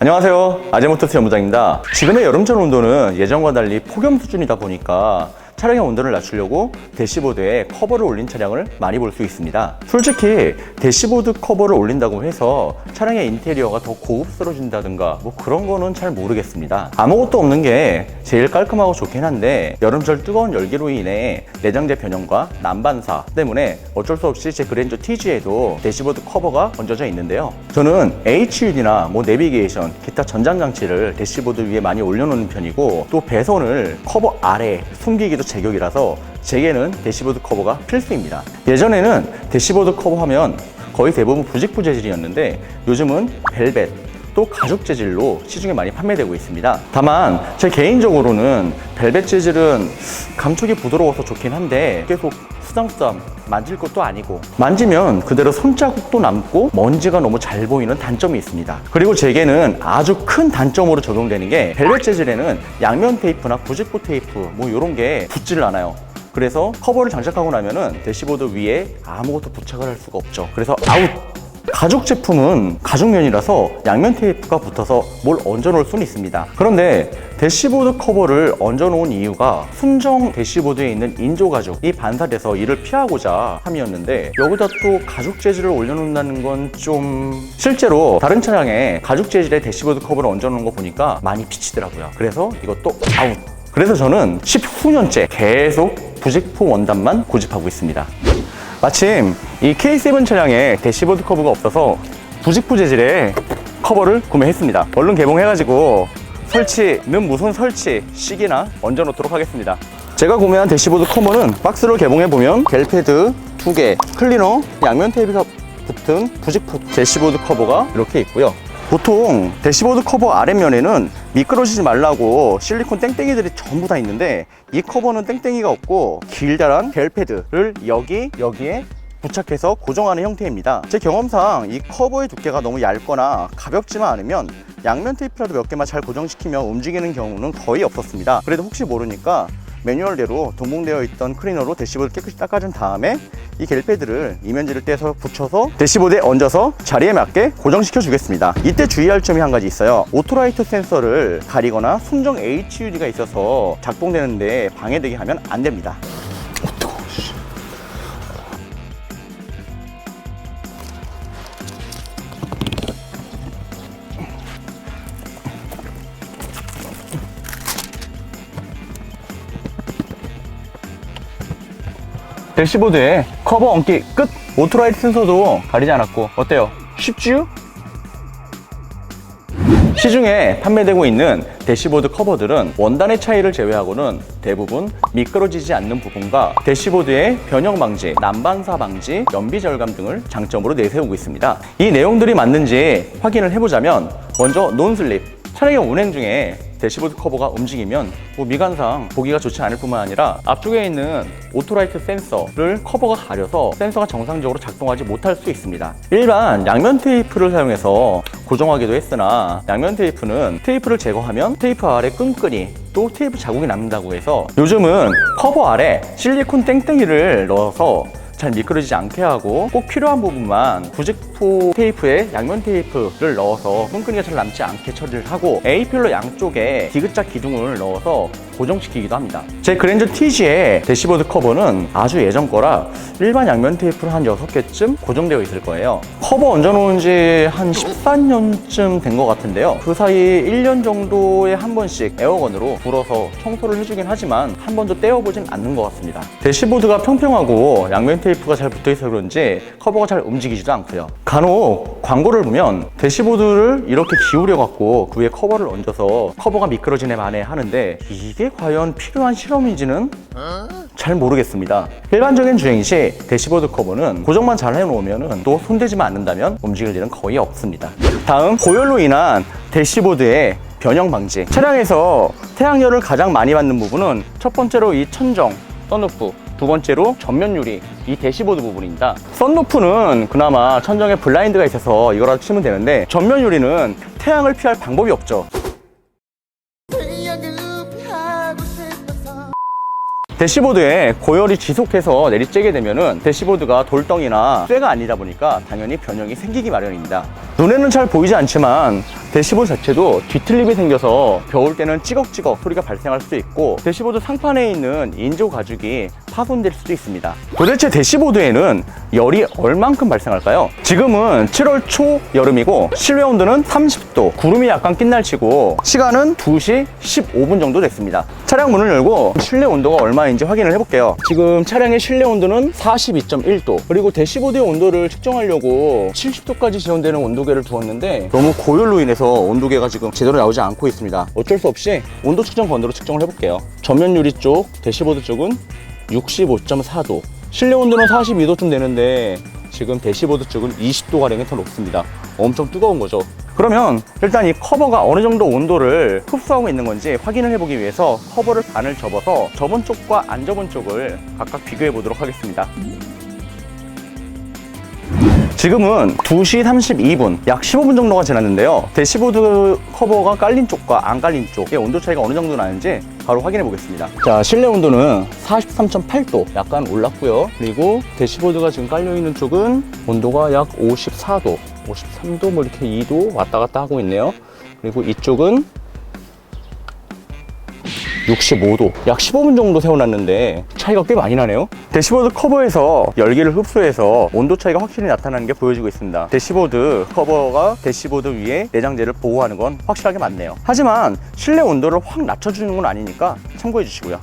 안녕하세요. 아제모토스 연무장입니다. 지금의 여름철 온도는 예전과 달리 폭염 수준이다 보니까 차량의 온도를 낮추려고 대시보드에 커버를 올린 차량을 많이 볼 수 있습니다. 솔직히 대시보드 커버를 올린다고 해서 차량의 인테리어가 더 고급스러워진다든가 뭐 그런 거는 잘 모르겠습니다. 아무것도 없는 게 제일 깔끔하고 좋긴 한데 여름철 뜨거운 열기로 인해 내장재 변형과 난반사 때문에 어쩔 수 없이 제 그랜저 TG에도 대시보드 커버가 얹어져 있는데요. 저는 HUD나 뭐 내비게이션, 기타 전장 장치를 대시보드 위에 많이 올려놓는 편이고 또 배선을 커버 아래 숨기기도 제격이라서 제게는 대시보드 커버가 필수입니다. 예전에는 대시보드 커버 하면 거의 대부분 부직포 재질이었는데 요즘은 벨벳 또 가죽 재질로 시중에 많이 판매되고 있습니다. 다만 제 개인적으로는 벨벳 재질은 감촉이 부드러워서 좋긴 한데 계속 수담수담 만질 것도 아니고 만지면 그대로 손자국도 남고 먼지가 너무 잘 보이는 단점이 있습니다. 그리고 제게는 아주 큰 단점으로 적용되는 게 벨벳 재질에는 양면 테이프나 부직포 테이프 뭐 이런 게 붙지를 않아요. 그래서 커버를 장착하고 나면은 대시보드 위에 아무것도 부착을 할 수가 없죠. 그래서 아웃! 가죽 제품은 가죽면이라서 양면 테이프가 붙어서 뭘 얹어 놓을 수는 있습니다. 그런데 대시보드 커버를 얹어 놓은 이유가 순정 대시보드에 있는 인조 가죽이 반사돼서 이를 피하고자 함이었는데 여기다 또 가죽 재질을 올려놓는다는 건 좀 실제로 다른 차량에 가죽 재질의 대시보드 커버를 얹어 놓은 거 보니까 많이 비치더라고요. 그래서 이것도 아웃! 그래서 저는 10후년째 계속 부직포 원단만 고집하고 있습니다. 마침 이 K7 차량에 대시보드 커버가 없어서 부직포 재질의 커버를 구매했습니다. 얼른 개봉해가지고 설치는 무선 설치 시기나 얹어 놓도록 하겠습니다. 제가 구매한 대시보드 커버는 박스로 개봉해보면 벨패드 2개, 클리너, 양면 테이프가 붙은 부직포 대시보드 커버가 이렇게 있고요. 보통 대시보드 커버 아랫면에는 미끄러지지 말라고 실리콘 땡땡이들이 전부 다 있는데 이 커버는 땡땡이가 없고 길다란 벨패드를 여기 여기에 부착해서 고정하는 형태입니다. 제 경험상 이 커버의 두께가 너무 얇거나 가볍지만 않으면 양면 테이프라도 몇 개만 잘 고정시키면 움직이는 경우는 거의 없었습니다. 그래도 혹시 모르니까 매뉴얼대로 동봉되어 있던 클리너로 대시보드 깨끗이 닦아준 다음에 이 겔패드를 이면지를 떼서 붙여서 대시보드에 얹어서 자리에 맞게 고정시켜 주겠습니다. 이때 주의할 점이 한 가지 있어요. 오토라이트 센서를 가리거나 순정 HUD가 있어서 작동되는데 방해되게 하면 안 됩니다. 대시보드에 커버 얹기 끝! 오토라이트 센서도 가리지 않았고 어때요? 쉽지요? 시중에 판매되고 있는 대시보드 커버들은 원단의 차이를 제외하고는 대부분 미끄러지지 않는 부분과 대시보드의 변형 방지, 난반사 방지, 연비 절감 등을 장점으로 내세우고 있습니다. 이 내용들이 맞는지 확인을 해보자면 먼저 논슬립 차량의 운행 중에 대시보드 커버가 움직이면 뭐 미관상 보기가 좋지 않을 뿐만 아니라 앞쪽에 있는 오토라이트 센서를 커버가 가려서 센서가 정상적으로 작동하지 못할 수 있습니다. 일반 양면 테이프를 사용해서 고정하기도 했으나 양면 테이프는 테이프를 제거하면 테이프 아래 끈끈이 또 테이프 자국이 남는다고 해서 요즘은 커버 아래 실리콘 땡땡이를 넣어서 잘 미끄러지지 않게 하고 꼭 필요한 부분만 부직 포 테이프에 양면 테이프를 넣어서 끈끈이가 잘 남지 않게 처리를 하고 A필러 양쪽에 디귿자 기둥을 넣어서 고정시키기도 합니다. 제 그랜저 TG의 대시보드 커버는 아주 예전 거라 일반 양면 테이프로 한 6개쯤 고정되어 있을 거예요. 커버 얹어놓은 지 한 14년쯤 된 것 같은데요. 그 사이 1년 정도에 한 번씩 에어건으로 불어서 청소를 해주긴 하지만 한 번도 떼어보진 않는 것 같습니다. 대시보드가 평평하고 양면 테이프가 잘 붙어있어 그런지 커버가 잘 움직이지도 않고요. 간혹 광고를 보면 대시보드를 이렇게 기울여 갖고 그 위에 커버를 얹어서 커버가 미끄러지네 마네 하는데 이게 과연 필요한 실험인지는 잘 모르겠습니다. 일반적인 주행 시 대시보드 커버는 고정만 잘 해놓으면 또 손대지만 않는다면 움직일 일은 거의 없습니다. 다음 고열로 인한 대시보드의 변형 방지. 차량에서 태양열을 가장 많이 받는 부분은 첫 번째로 이 천정, 썬루프, 두 번째로 전면 유리, 이 대시보드 부분입니다. 썬루프는 그나마 천정에 블라인드가 있어서 이거라도 치면 되는데 전면 유리는 태양을 피할 방법이 없죠. 대시보드에 고열이 지속해서 내리쬐게 되면은 대시보드가 돌덩이나 쇠가 아니다 보니까 당연히 변형이 생기기 마련입니다. 눈에는 잘 보이지 않지만 대시보드 자체도 뒤틀림이 생겨서 겨울 때는 찌걱찌걱 소리가 발생할 수도 있고 대시보드 상판에 있는 인조 가죽이 파손될 수도 있습니다. 도대체 대시보드에는 열이 얼만큼 발생할까요? 지금은 7월 초 여름이고 실외 온도는 30도, 구름이 약간 낀날치고 시간은 2시 15분 정도 됐습니다. 차량 문을 열고 실내 온도가 얼마인지 확인을 해볼게요. 지금 차량의 실내 온도는 42.1도 그리고 대시보드의 온도를 측정하려고 70도까지 지원되는 온도계를 두었는데 너무 고열로 인해서 온도계가 지금 제대로 나오지 않고 있습니다. 어쩔 수 없이 온도 측정 번호로 측정을 해볼게요. 전면 유리 쪽, 대시보드 쪽은 65.4도 실내 온도는 42도쯤 되는데 지금 대시보드 쪽은 20도 가량이 더 높습니다. 엄청 뜨거운 거죠. 그러면 일단 이 커버가 어느 정도 온도를 흡수하고 있는 건지 확인을 해보기 위해서 커버를 반을 접어서 접은 쪽과 안 접은 쪽을 각각 비교해 보도록 하겠습니다 지금은 2시 32분, 약 15분 정도가 지났는데요. 대시보드 커버가 깔린 쪽과 안 깔린 쪽의 온도 차이가 어느 정도 나는지 바로 확인해 보겠습니다. 자, 실내 온도는 43.8도, 약간 올랐고요. 그리고 대시보드가 지금 깔려 있는 쪽은 온도가 약 54도, 53도, 뭐 이렇게 2도 왔다 갔다 하고 있네요. 그리고 이쪽은 65도 약 15분 정도 세워놨는데 차이가 꽤 많이 나네요. 대시보드 커버에서 열기를 흡수해서 온도 차이가 확실히 나타나는 게 보여지고 있습니다. 대시보드 커버가 대시보드 위에 내장재를 보호하는 건 확실하게 맞네요. 하지만 실내 온도를 확 낮춰주는 건 아니니까 참고해 주시고요.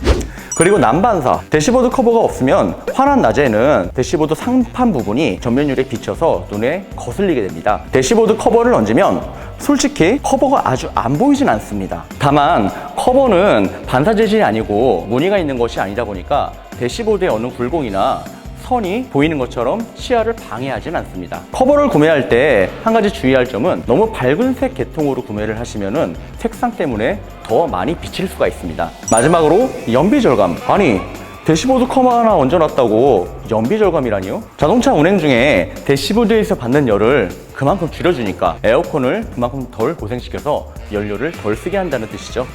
그리고 난반사. 대시보드 커버가 없으면 환한 낮에는 대시보드 상판 부분이 전면율에 비쳐서 눈에 거슬리게 됩니다. 대시보드 커버를 얹으면 솔직히 커버가 아주 안 보이진 않습니다. 다만 커버는 반사 재질이 아니고 무늬가 있는 것이 아니다 보니까 대시보드의 어느 굴곡이나 선이 보이는 것처럼 시야를 방해하진 않습니다. 커버를 구매할 때 한 가지 주의할 점은 너무 밝은 색 계통으로 구매를 하시면은 색상 때문에 더 많이 비칠 수가 있습니다. 마지막으로 연비 절감. 아니 대시보드 커버 하나 얹어놨다고 연비 절감이라니요? 자동차 운행 중에 대시보드에서 받는 열을 그만큼 줄여주니까 에어컨을 그만큼 덜 고생시켜서 연료를 덜 쓰게 한다는 뜻이죠.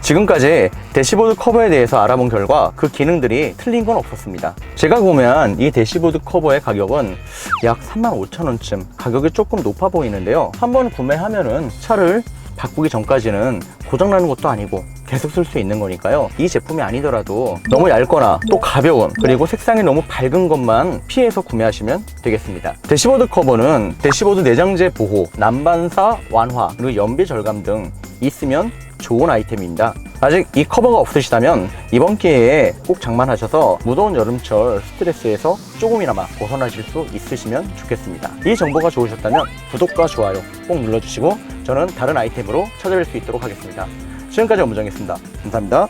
지금까지 대시보드 커버에 대해서 알아본 결과 그 기능들이 틀린 건 없었습니다. 제가 보면 이 대시보드 커버의 가격은 약 35,000원쯤 가격이 조금 높아 보이는데요. 한번 구매하면은 차를 바꾸기 전까지는 고장나는 것도 아니고 계속 쓸 수 있는 거니까요. 이 제품이 아니더라도 너무 얇거나 또 가벼운 그리고 색상이 너무 밝은 것만 피해서 구매하시면 되겠습니다. 대시보드 커버는 대시보드 내장재 보호, 난반사 완화, 그리고 연비 절감 등 있으면 좋은 아이템입니다. 아직 이 커버가 없으시다면 이번 기회에 꼭 장만하셔서 무더운 여름철 스트레스에서 조금이나마 벗어나실 수 있으시면 좋겠습니다. 이 정보가 좋으셨다면 구독과 좋아요 꼭 눌러주시고 저는 다른 아이템으로 찾아뵐 수 있도록 하겠습니다. 지금까지 엄무정이었습니다. 감사합니다.